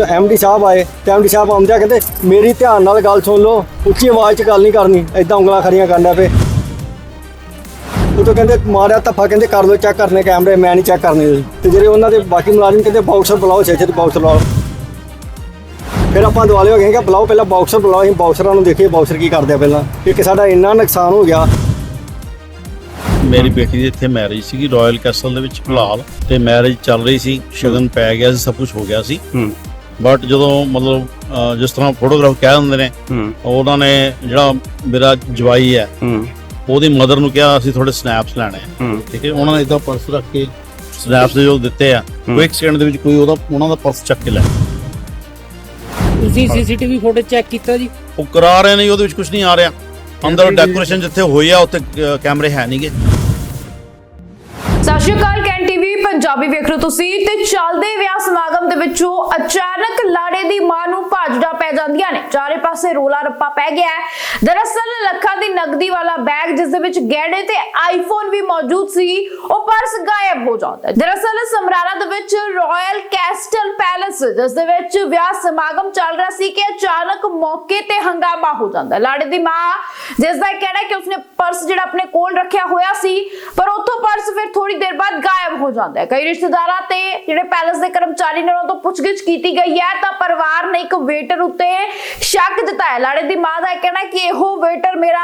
ਜਦੋਂ ਐਮਡੀ ਸਾਹਿਬ ਆਏ ਤੇ ਐਮਡੀ ਸਾਹਿਬ ਆਉਂਦਿਆਂ ਕਹਿੰਦੇ ਮੇਰੀ ਧਿਆਨ ਨਾਲ ਗੱਲ ਸੁਣ ਲਓ ਉੱਚੀ ਆਵਾਜ਼ 'ਚ ਗੱਲ ਨਹੀਂ ਕਰਨੀ ਐਦਾਂ ਉਂਗਲਾਂ ਖੜੀਆਂ ਕਰਨ ਪਏ। ਉਹ ਤੋਂ ਕਹਿੰਦੇ ਮਾਰਿਆ ਧੱਫਾ ਕਹਿੰਦੇ ਕਰ ਲਓ ਚੈੱਕ ਕਰਨੇ ਕੈਮਰੇ ਮੈਂ ਨਹੀਂ ਚੈੱਕ ਕਰਨੇ। ਤੇ ਜਿਹੜੇ ਉਹਨਾਂ ਦੇ ਬਾਕੀ ਮੁਲਾਜ਼ਮ ਕਹਿੰਦੇ ਬਾਕਸਰ ਬੁਲਾਓ ਛੇ ਛੇ ਬਾਕਸਰ ਬੁਲਾਓ। ਫਿਰ ਆਪਾਂ ਦੁਆਲੇ ਹੋ ਗਏ ਕਿ ਬੁਲਾਓ ਪਹਿਲਾਂ ਬਾਕਸਰ ਬੁਲਾਓ ਅਸੀਂ ਬਾਕਸਰਾਂ ਨੂੰ ਦੇਖੀਏ ਬਾਕਸਰ ਕੀ ਕਰਦੇ ਆ ਪਹਿਲਾਂ। ਇੱਕ ਸਾਡਾ ਇੰਨਾ ਨੁਕਸਾਨ ਹੋ ਗਿਆ। ਮੇਰੀ ਬੇਟੀ ਦੀ ਇੱਥੇ ਮੈਰਿਜ ਸੀਗੀ ਰਾਇਲ ਕੈਸਲ ਦੇ ਵਿੱਚ ਫਿਲਹਾਲ। ਤੇ ਮੈਰਿਜ ਚੱਲ ਰਹੀ ਸੀ ਸ਼ਗਨ ਪੈ ਗਿਆ ਸੀ ਸਭ ਕੁਝ ਹੋ ਗਿਆ ਸੀ। ਹੂੰ। ਬਟ ਜਦੋਂ ਮਤਲਬ ਜਿਸ ਤਰ੍ਹਾਂ ਫੋਟੋਗ੍ਰਾਫ ਕਹਿ ਦਿੰਦੇ ਨੇ ਉਹਨਾਂ ਨੇ ਜਿਹੜਾ ਮੇਰਾ ਜਵਾਈ ਹੈ ਉਹਦੀ ਮਦਰ ਨੂੰ ਕਿਹਾ ਅਸੀਂ ਥੋੜੇ ਸਨੈਪਸ ਲੈਣੇ ਆ। ਠੀਕ ਹੈ? ਉਹਨਾਂ ਨੇ ਇਦਾਂ ਪਰਸ ਰੱਖ ਕੇ ਸਨੈਪਸ ਜੋ ਦਿੱਤੇ ਆ ਉਹ ਇੱਕ ਸਕਿੰਟ ਦੇ ਵਿੱਚ ਕੋਈ ਉਹਦਾ ਉਹਨਾਂ ਦਾ ਪਰਸ ਚੱਕ ਕੇ ਲੈ। ਤੁਸੀਂ ਸੀਸੀਟੀਵੀ ਫੁਟੇਜ ਚੈੱਕ ਕੀਤਾ ਜੀ? ਉਹ ਕਰਾ ਰਹੇ ਨੇ ਉਹਦੇ ਵਿੱਚ ਕੁਝ ਨਹੀਂ ਆ ਰਿਹਾ। ਅੰਦਰ ਡੈਕੋਰੇਸ਼ਨ ਜਿੱਥੇ ਹੋਈ ਆ ਉੱਥੇ ਕੈਮਰੇ ਹੈ ਨਹੀਂਗੇ ਸਤਿ ਸ਼੍ਰੀ ਅਕਾਲ ਕੈਨ ਟੀਵੀ ਪੰਜਾਬੀ ਵੇਖ ਰਹੇ ਤੁਸੀਂ ਤੇ ਚੱਲਦੇ ਵਿਆਹ ਸਮਾਗਮ ਦੇ ਵਿੱਚੋਂ ਅਚਾਨਕ ਲਾੜੇ ਦੀ ਮਾਂ ਨੂੰ ਭਾਜੜਾ ਪੈ ਜਾਂਦੀਆਂ ਨੇ। ਚਾਰੇ ਪਾਸੇ ਰੋਲਾ ਰੱਪਾ ਪੈ ਗਿਆ ਹੈ। ਦਰਅਸਲ ਲੱਖਾਂ ਦੀ ਨਗਦੀ ਵਾਲਾ ਬੈਗ ਜਿਸ ਦੇ ਵਿੱਚ ਗਹਿਣੇ ਤੇ ਆਈਫੋਨ ਵੀ ਮੌਜੂਦ ਸੀ, ਉਹ ਪਰਸ ਗਾਇਬ ਹੋ ਜਾਂਦਾ ਹੈ। ਦਰਅਸਲ ਸਮਰਾਲਾ ਦੇ ਵਿੱਚ ਰਾਇਲ ਕੈਸਟਲ ਪੈਲੇਸ ਜਿਸ ਦੇ ਵਿੱਚ ਵਿਆਹ ਸਮਾਗਮ ਚੱਲ ਰਿਹਾ ਸੀ ਕਿ ਅਚਾਨਕ ਮੌਕੇ ਤੇ ਹੰਗਾਮਾ ਹੋ ਜਾਂਦਾ ਲਾੜੇ ਦੀ ਮਾਂ, ਜਿਸ ਦਾ ਕਹਿਣਾ ਹੈ ਕਿ ਉਸਨੇ ਪਰਸ ਜਿਹੜਾ ਆਪਣੇ ਕੋਲ ਰੱਖਿਆ ਹੋਇਆ ਸੀ, ਪਰ ਉੱਥੋਂ ਪਰਸ ਫਿਰ ਥੋੜੀ ਦੇਰ ਬਾਅਦ ਗਾਇਬ ਹੋ ਜਾਂਦਾ ਹੈ। ਕਈ ਰਿਸ਼ਤੇਦਾਰਾਂ ਤੇ ਜਿਹੜੇ ਪੈਲੇਸ ਦੇ ਕਰਮਚਾਰੀ ਨੇ ਉਹਨਾਂ ਤੋਂ ਪੁੱਛਗਿੱਛ ਕੀਤੀ ਗਈ ਹੈ, ਤਾਂ ਪਰਿਵਾਰ ਨੇ ਇੱਕ ਵੇਟਰ ਉੱਤੇ ਸ਼ੱਕ ਜਤਾਇਆ ਲਾੜੇ ਦੀ ਮਾਂ ਦਾ ਕਹਿਣਾ ਕਿ ਇਹੋ ਵੇਟਰ ਮੇਰਾ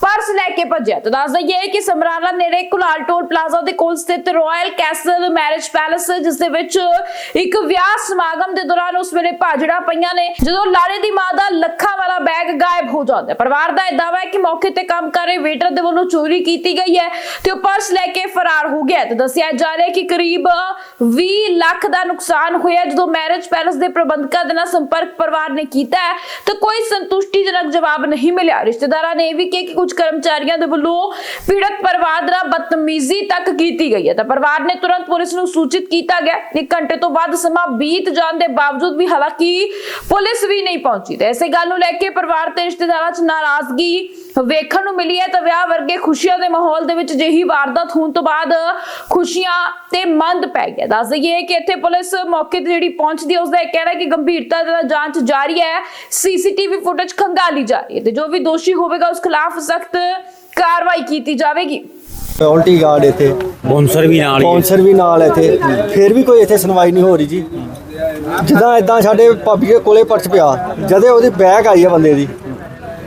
ਪਰਸ ਲੈ ਕੇ ਭੱਜਿਆ ਤਾਂ ਦੱਸ ਦਈਏ ਕਿ ਸਮਰਾਲਾ ਨੇੜੇ ਕੁਲਾਲ ਟੋਲ ਪਲਾਜ਼ਾ ਦੇ ਕੋਲ ਸਥਿਤ ਰਾਇਲ ਕੈਸਲ ਮੈਰਿਜ ਪੈਲੇਸ ਜਿਸ ਦੇ ਵਿੱਚ ਇੱਕ ਵਿਆਹ ਸਮਾਗਮ ਦੇ ਦੌਰਾਨ ਉਸ ਵੇਲੇ ਭਾਜੜਾ ਪਈਆਂ ਨੇ। ਜਦੋਂ ਲਾੜੇ ਦੀ ਮਾਂ ਦਾ ਲੱਖਾਂ ਵਾਲਾ ਹੋ ਜਾਂਦਾ ਹੈ ਪਰਿਵਾਰ ਦਾ ਇਹ ਦਾਅਵਾ ਹੈ ਕਿ ਮੌਕੇ ਤੇ ਕੰਮ ਕਰ ਰਹੇ ਵੇਟਰ ਦੇ ਵੱਲੋਂ ਚੋਰੀ ਕੀਤੀ ਗਈ ਹੈ ਤੇ ਉਹ ਪਰਸ ਲੈ ਕੇ ਫਰਾਰ ਹੋ ਗਿਆ ਤੇ ਦੱਸਿਆ ਜਾ ਰਿਹਾ ਹੈ ਕਿ ਕਰੀਬ 20 ਲੱਖ ਦਾ ਨੁਕਸਾਨ ਹੋਇਆ ਜਦੋਂ ਮੈਰਿਜ ਪੈਲੇਸ ਦੇ ਪ੍ਰਬੰਧਕਾਂ ਦੇ ਨਾਲ ਸੰਪਰਕ ਪਰਿਵਾਰ ਨੇ ਕੀਤਾ ਤਾਂ ਕੋਈ ਸੰਤੁਸ਼ਟੀਜਨਕ ਜਵਾਬ ਨਹੀਂ ਮਿਲਿਆ। ਰਿਸ਼ਤੇਦਾਰਾਂ ਨੇ ਇਹ ਵੀ ਕਿਹਾ ਕਿ ਕੁਝ ਕਰਮਚਾਰੀਆਂ ਦੇ ਵੱਲੋਂ ਪੀੜਤ ਪਰਿਵਾਰ ਨਾਲ ਬਦਤਮੀਜ਼ੀ ਤੱਕ ਕੀਤੀ ਗਈ ਹੈ। ਤਾਂ ਪਰਿਵਾਰ ਨੇ ਤੁਰੰਤ ਪੁਲਿਸ ਨੂੰ ਸੂਚਿਤ ਕੀਤਾ ਗਿਆ। ਇੱਕ ਘੰਟੇ ਤੋਂ ਬਾਅਦ ਸਮਾਂ ਬੀਤ ਜਾਣ ਦੇ ਬਾਵਜੂਦ ਵੀ ਹਾਲਾਂਕਿ ਪੁਲਿਸ ਵੀ ਨਹੀਂ ਪਹੁੰਚੀ। ਤੇ ਇਸੇ ਗੱਲ ਨੂੰ ਲੈ ਕੇ ਪਰਿਵਾਰ ਤੇ ਰਿਸ਼ਤੇਦਾਰ 'ਚ ਨਾਰਾਜ਼ਗੀ ਵੇਖਣ ਨੂੰ ਮਿਲੀ ਹੈ ਤਾਂ ਵਿਆਹ ਵਰਗੇ ਖੁਸ਼ੀਆਂ ਦੇ ਮਾਹੌਲ ਦੇ ਵਿੱਚ ਜਿਹੀ ਵਾਰਦਾਤ ਹੋਣ ਤੋਂ ਬਾਅਦ ਖੁਸ਼ੀਆਂ ਤੇ ਮੰਦ ਪੈ ਗਿਆ। ਦੱਸ ਦਈਏ ਕਿ ਇੱਥੇ ਪੁਲਿਸ ਮੌਕੇ ਤੇ ਜਿਹੜੀ ਪਹੁੰਚਦੀ ਹੈ ਉਸ ਦਾ ਇਹ ਕਹਿਣਾ ਹੈ ਕਿ ਗੰਭੀਰਤਾ ਦੇ ਨਾਲ ਜਾਂਚ ਜਾਰੀ ਹੈ। ਸੀਸੀਟੀਵੀ ਫੁਟੇਜ ਖੰਗਾਲੀ ਜਾ ਰਹੀ ਹੈ ਤੇ ਜੋ ਵੀ ਦੋਸ਼ੀ ਹੋਵੇਗਾ ਉਸ ਖਿਲਾਫ ਸਖਤ ਕਾਰਵਾਈ ਕੀਤੀ ਜਾਵੇਗੀ। ਸਿਕਿਉਰਿਟੀ ਗਾਰਡ ਇੱਥੇ। ਬੌਂਸਰ ਵੀ ਨਾਲ ਹੀ ਹੈ। ਸਪਾਂਸਰ ਵੀ ਨਾਲ ਇੱਥੇ। ਫਿਰ ਵੀ ਕੋਈ ਇੱਥੇ ਸੁਣਵਾਈ ਨਹੀਂ ਹੋ ਰਹੀ ਜੀ। ਜਿੱਦਾਂ ਇਦਾਂ ਸਾਡੇ ਭਾਬੀ ਦੇ ਕੋਲੇ ਪਰਸ ਪਿਆ। ਜਦੇ ਉਹਦੀ ਬੈਗ ਆਈ ਆ ਬੰਦੇ ਦੀ।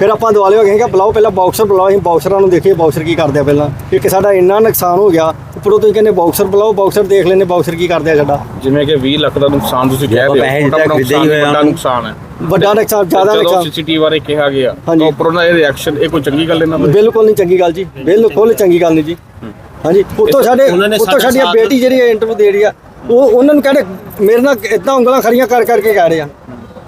ਫਿਰ ਆਪਾਂ ਦੁਆਲੇ ਹੋ ਗਏ ਕਿ ਬੁਲਾਓ ਪਹਿਲਾਂ ਬਾਕਸਰ ਬੁਲਾਓ ਅਸੀਂ ਬਾਕਸਰਾਂ ਨੂੰ ਦੇਖੀਏ ਬਾਕਸਰ ਕੀ ਕਰਦੇ ਆ ਪਹਿਲਾਂ। ਇੱਕ ਸਾਡਾ ਇੰਨਾ ਨੁਕਸਾਨ ਹੋ ਗਿਆ ਉੱਪਰੋਂ ਤੁਸੀਂ ਕਹਿੰਦੇ ਬਾਕਸਰ ਬੁਲਾਓ ਬਾਕਸਰ ਦੇਖ ਲੈਂਦੇ ਬਾਕਸਰ ਕੀ ਕਰਦੇ ਆ ਸਾਡਾ। ਜਿਵੇਂ ਕਿ 20 ਲੱਖ ਦਾ ਨੁਕਸਾਨ ਤੁਸੀਂ ਕਹਿ ਰਹੇ ਹੋ। ਵੱਡਾ ਨੁਕਸਾਨ ਹੈ। ਵੱਡਾ ਨੁਕਸਾਨ ਜ਼ਿਆਦਾ ਜਦੋਂ ਨੁਕਸਾਨ। ਸੀਸੀਟੀਵੀ ਬਾਰੇ ਕਿਹਾ ਗਿਆ ਹਾਂਜੀ। ਤਾਂ ਉੱਪਰੋਂ ਦਾ ਇਹ ਰਿਐਕਸ਼ਨ ਇਹ ਕੋਈ ਚੰਗੀ ਗੱਲ ਇਹਨਾਂ ਦੀ ਬਿਲਕੁਲ ਨਹੀਂ ਚੰਗੀ ਗੱਲ ਜੀ ਬਿਲਕੁਲ ਚੰਗੀ ਗੱਲ ਨਹੀਂ ਜੀ। ਹਾਂਜੀ ਉੱਤੋਂ ਸਾਡੇ ਉੱਤੋਂ ਸਾਡੇ ਬੇਟੀ ਜਿਹੜੀ ਇੰਟਰਵਿਊ ਦੇ ਰਹੀ ਆ ਉਹ ਉਹਨਾਂ ਨੂੰ ਕਹਿੰਦੇ ਮੇਰੇ ਨਾਲ ਇਦਾਂ ਉਂਗਲਾਂ ਖੜੀਆਂ ਕਰ ਕਰਕੇ ਕਹਿ ਰਹੇ ਆ।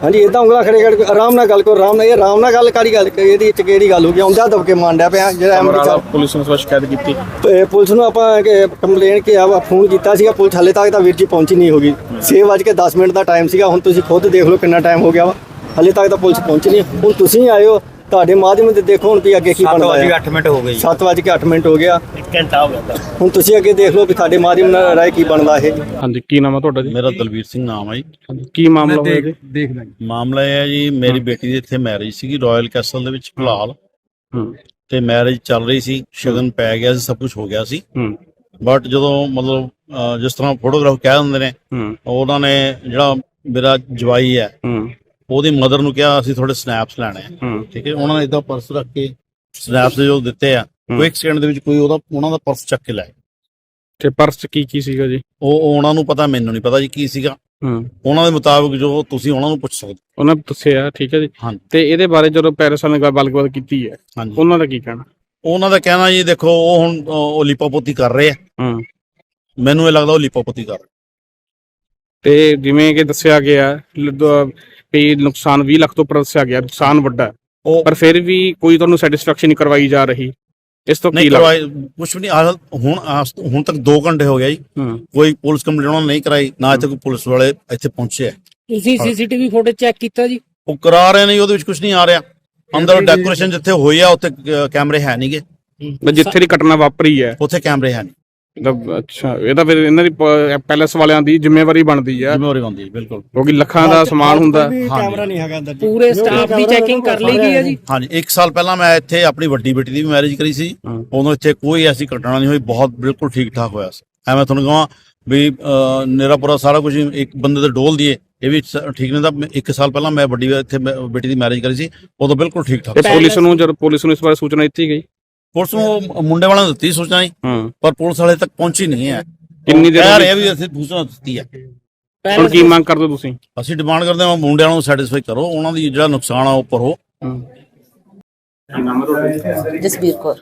ਹਾਂਜੀ ਇਦਾਂ ਉਂਗਲਾਂ ਖੜੇ ਕਰਕੇ ਆਰਾਮ ਨਾਲ ਗੱਲ ਕਰੋ ਆਰਾਮ ਨਾਲ ਇਹ ਆਰਾਮ ਨਾਲ ਗੱਲ ਕਰੀ ਗੱਲ ਇਹਦੀ ਚ ਕਿਹੜੀ ਗੱਲ ਹੋ ਗਈ? ਆਉਂਦਾ ਦਬਕੇ ਮੰਡਿਆ ਪਿਆ ਜਿਹੜਾ ਸਾਹਿਬ ਪੁਲਿਸ ਨੂੰ ਸ਼ਿਕਾਇਤ ਕੀਤੀ। ਤੇ ਪੁਲਿਸ ਨੂੰ ਆਪਾਂ ਕੰਪਲੇਨ ਕਿਹਾ ਫੋਨ ਕੀਤਾ ਸੀਗਾ ਪੁਲਿਸ ਹਲੇ ਤੱਕ ਤਾਂ ਵੀਰ ਜੀ ਪਹੁੰਚੀ ਨਹੀਂ ਹੋਗੀ। 6:10 ਮਿੰਟ ਦਾ ਟਾਈਮ ਸੀਗਾ ਹੁਣ ਤੁਸੀਂ ਖੁਦ ਦੇਖ ਲਓ ਕਿੰਨਾ ਟਾਈਮ ਹੋ ਗਿਆ ਵਾ। ਹਲੇ ਤੱਕ ਤਾਂ ਪੁਲਿਸ ਪਹੁੰਚੀ ਨਹੀਂ। ਹੁਣ ਤੁਸੀਂ ਹੋ ਤੁਹਾਡੇ ਮਾਧਿਅਮ ਤੇ ਦੇਖੋ ਹੁਣ ਵੀ ਅੱਗੇ ਕੀ ਬਣਦਾ ਹੈ 8 ਮਿੰਟ ਹੋ ਗਏ 7:08 ਮਿੰਟ ਹੋ ਗਿਆ। ਘੰਟਾ ਹੋ ਗਿਆ ਹੁਣ ਤੁਸੀਂ ਅੱਗੇ ਦੇਖ ਲਓ ਵੀ ਤੁਹਾਡੇ ਮਾਧਿਅਮ ਨਾਲ ਰਾਏ ਕੀ ਬਣਦਾ ਇਹ। ਹਾਂਜੀ ਕੀ ਨਾਮ ਹੈ ਤੁਹਾਡਾ ਜੀ? ਮੇਰਾ ਦਲਵੀਰ ਸਿੰਘ ਨਾਮ ਹੈ ਜੀ। ਕੀ ਮਾਮਲਾ ਹੋਇਆ ਜੀ? ਮਾਮਲਾ ਇਹ ਹੈ ਜੀ ਮੇਰੀ ਬੇਟੀ ਦੀ ਇੱਥੇ ਮੈਰਿਜ ਸੀਗੀ ਰਾਇਲ ਕੈਸਲ ਦੇ ਵਿੱਚ ਫਿਲਹਾਲ। ਹੂੰ। ਤੇ ਮੈਰਿਜ ਚੱਲ ਰਹੀ ਸੀ ਸ਼ਗਨ ਪੈ ਗਿਆ ਸੀ ਸਭ ਕੁਝ ਹੋ ਗਿਆ ਸੀ। ਹੂੰ। ਬਟ ਜਦੋਂ ਮਤਲਬ ਜਿਸ ਤਰ੍ਹਾਂ ਫੋਟੋਗ੍ਰਾਫ ਕਹਿ ਦਿੰਦੇ ਨੇ ਉਹਨਾਂ ਨੇ ਜਿਹੜਾ ਮੇਰਾ ਜਵਾਈ ਹੈ ਹੂੰ। ਉਹਦੀ ਮਦਰ ਨੂੰ ਕਿਹਾ ਅਸੀਂ ਥੋੜੇ ਸਨੈਪਸ ਲੈਣੇ ਆ। ਠੀਕ ਹੈ ਉਹਨਾਂ ਨੇ ਇਦਾਂ ਪਰਸ ਰੱਖ ਕੇ ਸਨੈਪਸ ਜੋ ਦਿੱਤੇ ਆ ਉਹ ਇੱਕ ਸਕਿੰਟ ਦੇ ਵਿੱਚ ਕੋਈ ਉਹਦਾ ਉਹਨਾਂ ਦਾ ਪਰਸ ਚੱਕ ਕੇ ਲੈ ਗਿਆ। ਤੇ ਪਰਸ ਚ ਕੀ ਕੀ ਸੀਗਾ ਜੀ? ਉਹ ਉਹ ਉਹਨਾਂ ਨੂੰ ਪਤਾ ਮੈਨੂੰ ਨਹੀਂ ਪਤਾ ਜੀ ਕੀ ਸੀਗਾ। ਹੂੰ। ਉਹਨਾਂ ਦੇ ਮੁਤਾਬਕ ਜੋ ਤੁਸੀਂ ਉਹਨਾਂ ਨੂੰ ਪੁੱਛ ਸਕਦੇ ਉਹਨਾਂ ਨੇ ਦੱਸਿਆ ਠੀਕ ਹੈ ਜੀ। ਤੇ ਇਹਦੇ ਬਾਰੇ ਜਦੋਂ ਪੈਰਿਸ ਵਾਲਿਆਂ ਨੇ ਗੱਲ- ਗੱਲਬਾਤ ਕੀਤੀ ਹੈ ਉਹਨਾਂ ਦਾ ਕੀ ਕਹਿਣਾ? ਉਹਨਾਂ ਦਾ ਕਹਿਣਾ ਜੀ ਦੇਖੋ ਉਹ ਹੁਣ ਉਹ ਲਿਪੋਪੋਤੀ ਕਰ ਰਹੇ ਆ। ਹੂੰ। ਮੈਨੂੰ ਇਹ ਲੱਗਦਾ ਉਹ ਲਿਪੋਪੋਤੀ ਕਰ ਰਹੇ ਤੇ ਜਿਵੇਂ ਕਿ ਦੱਸਿਆ ਗਿਆ ਵੀ ਨੁਕਸਾਨ 20 ਲੱਖ ਤੋਂ ਉੱਪਰ ਦੱਸਿਆ ਗਿਆ ਨੁਕਸਾਨ ਵੱਡਾ ਹੈ। ਉਹ ਪਰ ਫਿਰ ਵੀ ਕੋਈ ਤੁਹਾਨੂੰ ਸੈਟੀਸਫੈਕਸ਼ਨ ਨਹੀਂ ਕਰਵਾਈ ਜਾ ਰਹੀ। ਇਸ ਤੋਂ ਕੀ ਨਹੀਂ ਲੱਗਦਾ ਕਰਵਾਏ ਕੁਝ ਵੀ ਨਹੀਂ ਹਾਲ ਹੁਣ ਆਸ- ਹੁਣ ਤੱਕ 2 ਘੰਟੇ ਹੋ ਗਿਆ ਜੀ। ਹੂੰ। ਕੋਈ ਪੁਲਿਸ ਕੰਪਲੇਂਟ ਉਹਨਾਂ ਨੇ ਨਹੀਂ ਕਰਾਈ ਨਾ ਇੱਥੇ ਕੋਈ ਪੁਲਿਸ ਵਾਲੇ ਇੱਥੇ ਪਹੁੰਚੇ ਆ। ਤੁਸੀਂ ਸੀਸੀਟੀਵੀ ਫੁਟੇਜ ਚੈੱਕ ਕੀਤਾ ਜੀ? ਉਹ ਕਰਾ ਰਹੇ ਨੇ ਜੀ, ਉਹਦੇ ਵਿੱਚ ਕੁਝ ਨਹੀਂ ਆ ਰਿਹਾ। ਅੰਦਰ ਡੈਕੋਰੇਸ਼ਨ ਜਿੱਥੇ ਹੋਈ ਆ ਉੱਥੇ ਕੈਮਰੇ ਹੈ ਨਹੀਂਗੇ ਮੈਂ ਜਿੱਥੇ ਦੀ ਘਟਨਾ ਵਾਪਰੀ ਹੈ। ਉੱਥੇ ਕੈਮਰੇ ਹੈ ਨਹੀਂ ਮਤਲਬ ਅੱਛਾ ਇਹ ਤਾਂ ਫਿਰ ਇਹਨਾਂ ਦੀ ਪ- ਪੈਲੇਸ ਵਾਲਿਆਂ ਦੀ ਜ਼ਿੰਮੇਵਾਰੀ ਬਣਦੀ ਹੈ ਜ਼ਿੰਮੇਵਾਰੀ ਹੁੰਦੀ ਹੈ ਬਿਲਕੁਲ। ਕਿਉਂਕਿ ਲੱਖਾਂ ਦਾ ਸਮਾਨ ਹੁੰਦਾ। ਕੈਮਰਾ ਨਹੀਂ ਹੈਗਾ ਅੰਦਰ ਜੀ। ਪੂਰੇ ਸਟਾਫ ਦੀ ਚੈਕਿੰਗ ਕਰ ਲਈ ਗਈ ਹੈ ਜੀ। ਹਾਂਜੀ 1 ਸਾਲ ਪਹਿਲਾਂ ਮੈਂ ਇੱਥੇ ਆਪਣੀ ਵੱਡੀ ਬੇਟੀ ਦੀ ਵੀ ਮੈਰਿਜ ਕਰੀ ਸੀ। ਉਦੋਂ ਇੱਥੇ ਕੋਈ ਐਸੀ ਘਟਨਾ ਨਹੀਂ ਹੋਈ ਬਹੁਤ ਬਿਲਕੁਲ ਠੀਕ ਠਾਕ ਹੋਇਆ ਸੀ। ਐਵੇਂ ਤੁਹਾਨੂੰ ਕਹਾਂ ਵੀ ਅਹ, ਮੇਰਾ ਪੂਰਾ ਸਾਰਾ ਕੁਝ ਇੱਕ ਬੰਦੇ ਦੇ ਡੋਲ ਦੀਏ ਇਹ ਵੀ ਸ- ਠੀਕ ਨਹੀਂ ਤਾਂ 1 ਸਾਲ ਪਹਿਲਾਂ ਮੈਂ ਵੱਡੀ ਇੱਥੇ ਮੈਂ ਬੇਟੀ ਦੀ ਮੈਰਿਜ ਕਰੀ ਸੀ ਉਦੋਂ ਬਿਲਕੁਲ ਠੀਕ ਠਾਕ ਤੇ। ਪੁਲਿਸ ਨੂੰ ਜਦ ਪੁਲਿਸ ਨੂੰ ਇਸ ਬਾਰੇ ਸੂਚਨਾ ਦਿੱਤੀ ਗਈ? ਪੁਲਿਸ ਨੂੰ ਉਹ ਮੁੰਡੇ ਵਾਲਿਆਂ ਨੂੰ ਦਿੱਤੀ ਸੂਚਨਾ ਜੀ ਹੂੰ। ਪਰ ਪੁਲਿਸ ਵਾਲੇ ਤੱਕ ਪਹੁੰਚੀ ਨਹੀਂ ਹੈ। ਕਿੰਨੀ ਦੇਰ ਕਹਿ ਹੋ ਰਹੇ ਗਈ? ਆ ਵੀ ਅਸੀਂ ਸੂਚਨਾ ਦਿੱਤੀ ਹੈ। ਹੁਣ ਕੀ ਮੰਗ ਕਰਦੇ ਹੋ ਤੁਸੀਂ? ਅਸੀਂ ਡਿਮਾਂਡ ਕਰਦੇ ਹਾਂ ਮੁੰਡਿਆਂ ਨੂੰ ਸੈਟੀਸਫਾਈ ਕਰੋ ਉਹਨਾਂ ਦੀ ਜਿਹੜਾ ਨੁਕਸਾਨ ਆ ਉਹ ਭਰੋ। ਹੈ। ਜਸਬੀਰ ਕੌਰ।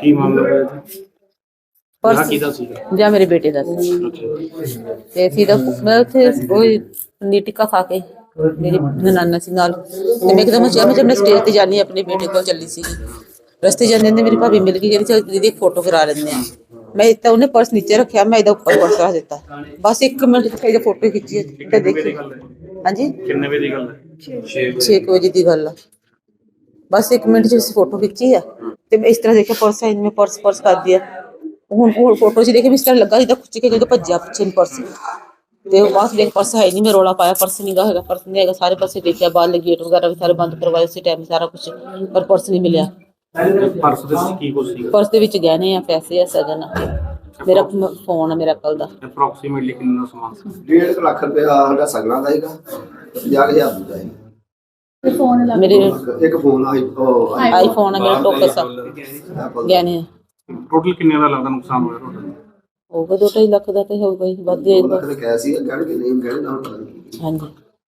ਕੀ ਮਾਮਲਾ ਹੈ ਪਰਸ ਕਿਹਦਾ ਸੀਗਾ? ਜਾਂ ਮੇਰੇ ਬੇਟੇ ਦਾ ਸੀ। ਤੇ ਅਸੀਂ ਤਾਂ ਮੈਂ ਉੱਥੇ ਉਹ ਪਨੀਰ ਟਿੱਕਾ ਖਾ ਕੇ ਮੇਰੀ ਨਨਾਨਾ ਸੀ ਨਾਲ। ਤੇ ਮੈਂ ਇੱਕਦਮ ਚਾਹ ਮੈਂ ਜਦ ਮੈਂ ਸਟੇਜ ਤੇ ਜਾਣੀ ਆਪਣੇ ਬੇਟੇ ਕੋਲ ਚੱਲੀ ਸੀ ਰਸਤੇ ਜਾਂਦੇ ਨੇ ਮੇਰੀ ਭਾਬੀ ਮਿਲ ਗਈ ਕਹਿੰਦੀ ਚਲ ਦੀਦੀ ਇੱਕ ਫੋਟੋ ਕਰਾ ਲੈਂਦੇ ਆ ਮੈਂ ਤਾਂ ਉਹਨੇ ਪਰਸ ਨੀਚੇ ਰੱਖਿਆ ਮੈਂ ਇਹਦਾ ਉੱਪਰ ਪਰਸ ਰੱਖ ਦਿੱਤਾ। ਬਸ 1 ਮਿੰਟ ਚ ਇਹਦਾ ਫੋਟੋ ਖਿੱਚੀ ਤੇ ਦੇਖੀ। ਹਾਂਜੀ? ਕਿੰਨੇ ਵਜੇ ਦੀ ਗੱਲ ਹੈ? 6 ਵਜੇ ਦੀ ਗੱਲ ਆ। ਬਸ 1 ਮਿੰਟ ਚ ਫੋਟੋ ਖਿੱਚੀ ਆ ਤੇ ਮੈਂ ਇਸ ਤਰ੍ਹਾਂ ਦੇਖਿਆ ਪਰਸ ਹੈ ਮੈਂ ਪਰਸ ਪਰਸ ਕਰ ਦਿਆ ਹੁਣ ਉਹ ਫੋਟੋ 'ਚ ਦੇਖੇ ਵੀ ਇਸ ਤਰ੍ਹਾਂ ਲੱਗਾ ਜਿੱਦਾਂ ਖੁੱਚ ਕੇ ਕਿਤੇ ਭੱਜਿਆ ਪਿੱਛੇ ਨੂੰ ਪਰਸ ਤੇ ਉਹ ਬਾਅਦ ਦੇਖ ਪਰਸ ਹੈ ਨਹੀਂ ਮੈਂ ਰੋਲਾ ਪਾਇਆ ਪਰਸ ਨਹੀਂ ਗਾ ਹੈਗਾ ਪਰਸ ਨਹੀਂ ਹੈਗਾ ਸਾਰੇ ਪਾਸੇ ਦੇਖਿਆ ਬਾਹਰ ਗੇਟ ਵਗੈਰਾ ਵੀ ਸਾਰੇ ਬੰਦ ਕਰਵਾਏ ਉਸੇ ਟਾਈਮ ਸਾਰਾ ਕੁਝ ਪਰ ਪਰਸ ਨਹੀਂ ਮਿਲਿਆ। ਪਰਸ ਦੇ ਵਿੱਚ ਕੀ ਕੁਝ ਸੀਗਾ? ਪਰਸ ਦੇ ਵਿੱਚ ਗਹਿਣੇ ਆ ਪੈਸੇ ਆ ਸਗਨ ਆ। ਮੇਰਾ ਫੋਨ ਆ ਮੇਰਾ ਕੱਲ ਦਾ। ਅਪਰੋਕਸੀਮੇਟਲੀ ਕਿੰਨਾ ਸਮਾਨ ਸੀ? ਡੇਢ ਕੁ ਲੱਖ ਰੁਪਇਆ ਸਾਡਾ ਸਗਣਾ ਦਾ ਹੈਗਾ 50000 ਦਾ ਹੈਗਾ ਮੇਰੇ ਇੱਕ ਫੋਨ ਆਈ ਉਹ ਆਈਫੋਨ ਆ ਮੇਰਾ ਟੋਕਸ ਆ। Apple ਦਾ। ਗਹਿਣੇ ਆ। ਟੋਟਲ ਕਿੰਨੇ ਦਾ ਲੱਗਦਾ ਨੁਕਸਾਨ ਹੋਇਆ ਟੋਟਲ ਹੋਊਗਾ ਦੋ ਢਾਈ ਲੱਖ ਦਾ ਤੇ ਹੋਊਗਾ ਹੀ ਵੱਧ ਉਹ ਜਾਏਗਾ ਲੱਖ ਦੇ ਕਹਿ ਸੀ ਗੜ ਕੇ ਨਹੀਂ ਗੜ ਨਾਲ ਪਤਾ ਨਹੀਂ ਹਾਂਜੀ।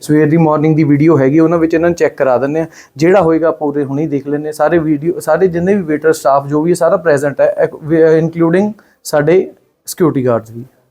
ਸਵੇਰ ਦੀ ਮਾਰਨਿੰਗ ਦੀ ਵੀਡੀਓ ਹੈਗੀ, ਉਹਨਾਂ ਵਿੱਚ ਇਹਨਾਂ ਨੂੰ ਚੈੱਕ ਕਰਾ ਦਿੰਦੇ ਆ ਜਿਹੜਾ ਹੋਏਗਾ ਪੂਰੇ ਹੁਣੇ ਦੇਖ ਲੈਂਦੇ ਸਾਰੇ ਵੀਡੀਓ ਸਾਰੇ ਜਿੰਨੇ ਵੀ ਵੇਟਰ ਸਟਾਫ ਜੋ ਵੀ ਹੈ, ਸਾਰਾ ਪ੍ਰੈਜ਼ੈਂਟ ਹੈ ਇਨਕਲੂਡਿੰਗ ਸਾਡੇ ਸਿਕਿਉਰਿਟੀ ਗਾਰਡਸ ਵੀ।